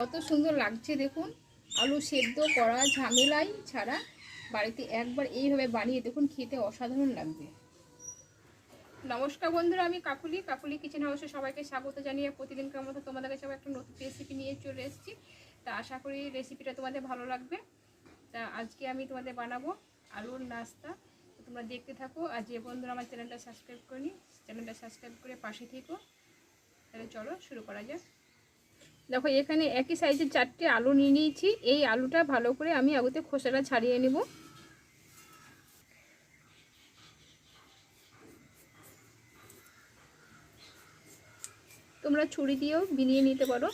কত সুন্দর লাগছে দেখুন। আলু সেদ্ধ করা ঝামেলাই ছাড়া বাড়িতে একবার এইভাবে বানিয়ে দেখুন, খেতে অসাধারণ লাগবে। নমস্কার বন্ধুরা, আমি কাকুলি। কাকুলি কিচেন হাউসে সবাইকে স্বাগত জানিয়ে প্রতিদিনকার মতো তোমাদের কাছে একটা নতুন রেসিপি নিয়ে চলে এসেছি। তা আশা করি রেসিপিটা তোমাদের ভালো লাগবে। তা আজকে আমি তোমাদের বানাবো আলুর নাস্তা। তোমরা দেখতে থাকো আর যে বন্ধুরা আমার চ্যানেলটা সাবস্ক্রাইব করিনি, চ্যানেলটা সাবস্ক্রাইব করে পাশে থেকো। তাহলে চলো শুরু করা যাক। দেখো, এখানে একই সাইজের চারটে আলু নিয়ে নিয়েছি। এই আলুটা ভালো করে আমি আগুতে খোসাটা ছাড়িয়ে নেব। তোমরা ছুরি দিয়েও বিনিয়ে নিতে পারো।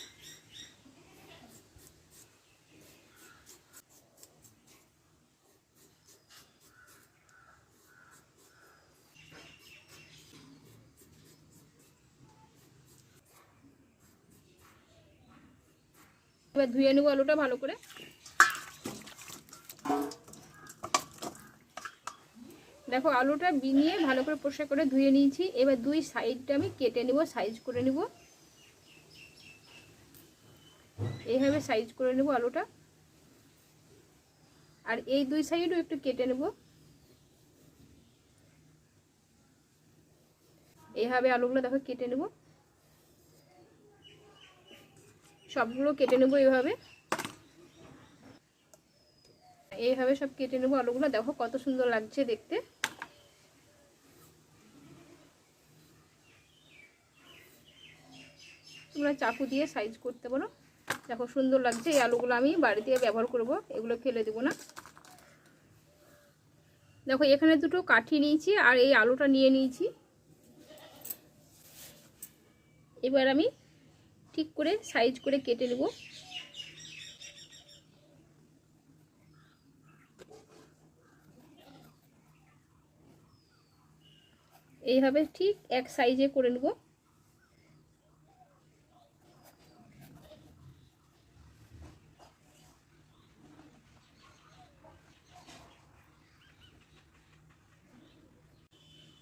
এবার ধুয়ে নেব আলুটা ভালো করে। দেখো, আলুটা বিনিয়ে ভালো করে পরিষ্কার করে ধুয়ে নিয়েছি। এবার দুই সাইডটা আমি কেটে নেব, সাইজ করে নেব। এইভাবে সাইজ করে নেব আলুটা। আর এই দুই সাইডও একটু কেটে নেব। এইভাবে আলুগুলো দেখো কেটে নেব। সবগুলো কেটে নেব এইভাবে। এইভাবে সব কেটে নেব আলুগুলো। দেখো কত সুন্দর লাগছে দেখতে। তোমরা চাকু দিয়ে সাইজ করতে পারো দেখো সুন্দর লাগছে এই আলুগুলো আমি বাড়িতে ব্যবহার করব। এগুলো ফেলে দেবো না। দেখো এখানে দুটো কাঠি নিয়েছি আর এই আলুটা নিয়ে নিয়েছি। এবার আমি ঠিক করে সাইজ করে কেটে নেব। এইভাবে ঠিক এক সাইজে করে নেব।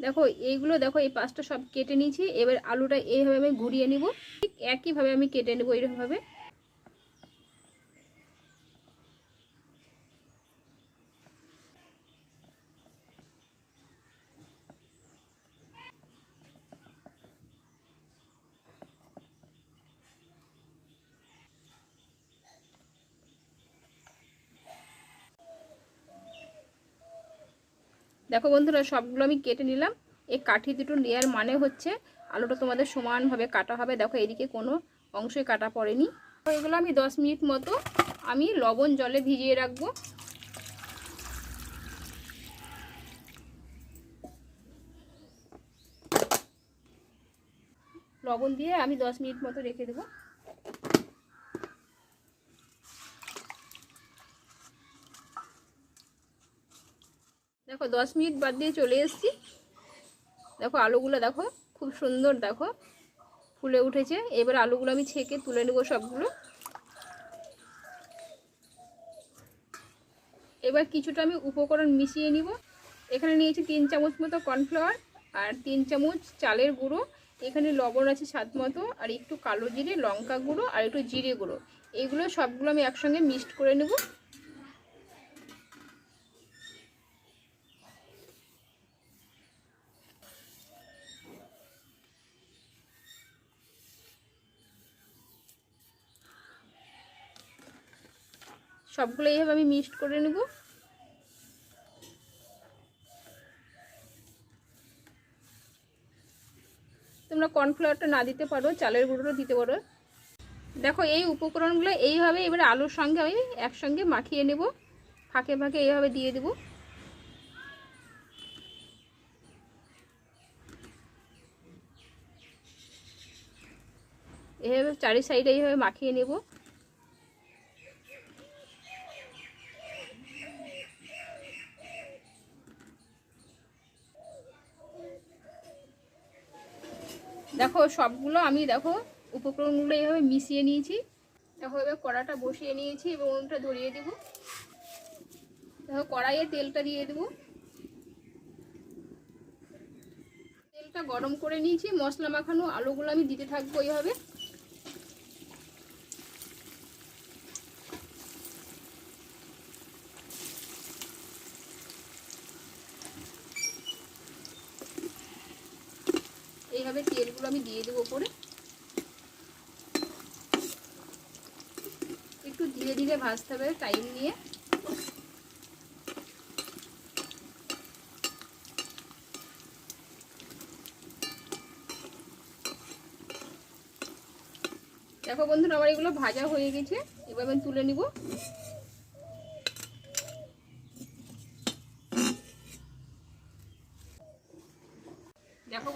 দেখো, এইগুলো দেখো, এই পাঁচটা সব কেটে নিয়েছি। এবার আলুটা এইভাবে আমি ঘুরিয়ে নিব। ঠিক একইভাবে আমি কেটে নেব এইরকমভাবে। দেখো বন্ধুরা, সবগুলো আমি কেটে নিলাম। এই কাঠি দুটো নেওয়ার মানে হচ্ছে আলুটা তোমাদের সমানভাবে কাটা হবে। দেখো এদিকে কোনো অংশই কাটা পড়েনি। এগুলো আমি দশ মিনিট মতো আমি লবণ জলে ভিজিয়ে রাখব। লবণ দিয়ে আমি দশ মিনিট মতো রেখে দেবো। দেখো, দশ মিনিট বাদ দিয়ে চলে এসেছি। দেখো, আলুগুলো দেখো, খুব সুন্দর দেখো, ফুলে উঠেছে। এবার আলুগুলো আমি ছেঁকে তুলে নেব সবগুলো। এবার কিছুটা আমি উপকরণ মিশিয়ে নিব। এখানে নিয়েছি তিন চামচ মতো কর্নফ্লাওয়ার আর তিন চামচ চালের গুঁড়ো। এখানে লবণ আছে স্বাদ মতো, আর একটু কালো জিরে, লঙ্কা গুঁড়ো আর একটু জিরে গুঁড়ো। এগুলো সবগুলো আমি একসঙ্গে মিক্সড করে নেব। সবগুলো এইভাবে আমি মিক্সড করে নেব। তোমরা কর্নফ্লাওয়ারটা না দিতে পারো, চালের গুঁড়োটা দিতে পারো। দেখো, এই উপকরণগুলো এইভাবে এবার আলুর সঙ্গে আমি একসঙ্গে মাখিয়ে নেব। ফাঁকে ফাঁকে এইভাবে দিয়ে দেব। এইভাবে চারি সাইডে এইভাবে মাখিয়ে নেব। দেখো, সবগুলো আমি দেখো উপকরণগুলো এইভাবে মিশিয়ে নিয়েছি। দেখো, এবার কড়াটা বসিয়ে নিয়েছি এবং উনুনটা ধরিয়ে দেবো। দেখো, কড়াইয়ে তেলটা দিয়ে দেবো। তেলটা গরম করে নিয়েছি, মশলা মাখানো আলুগুলো আমি দিতে থাকব এইভাবে। এইভাবে তেলগুলো আমি দিয়ে দেবো ওপরে একটু ধীরে ধীরে ভাজতে হবে টাইম নিয়ে। দেখো বন্ধুরা, আমার এগুলো ভাজা হয়ে গেছে। এবার আমি তুলে নিব।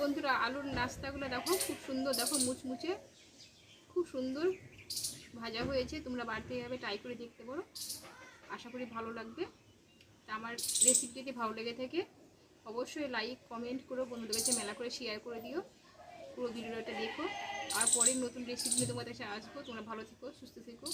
বন্ধুরা, আলুর নাস্তাগুলো দেখো, খুব সুন্দর, দেখো মুচমুচে, খুব সুন্দর ভাজা হয়েছে। তোমরা বাড়িতে এভাবে ট্রাই করে দেখতে পারো। আশা করি ভালো লাগবে। তা আমার রেসিপি যদি ভালো লেগে থাকে, অবশ্যই লাইক কমেন্ট করো, বন্ধুদের কাছে মেলা করে শেয়ার করে দিও, পুরো ভিডিওটা দেখো। আর পরের নতুন রেসিপি নিয়ে তোমাদের কাছে আসব। তোমরা ভালো থেকো, সুস্থ থেকো।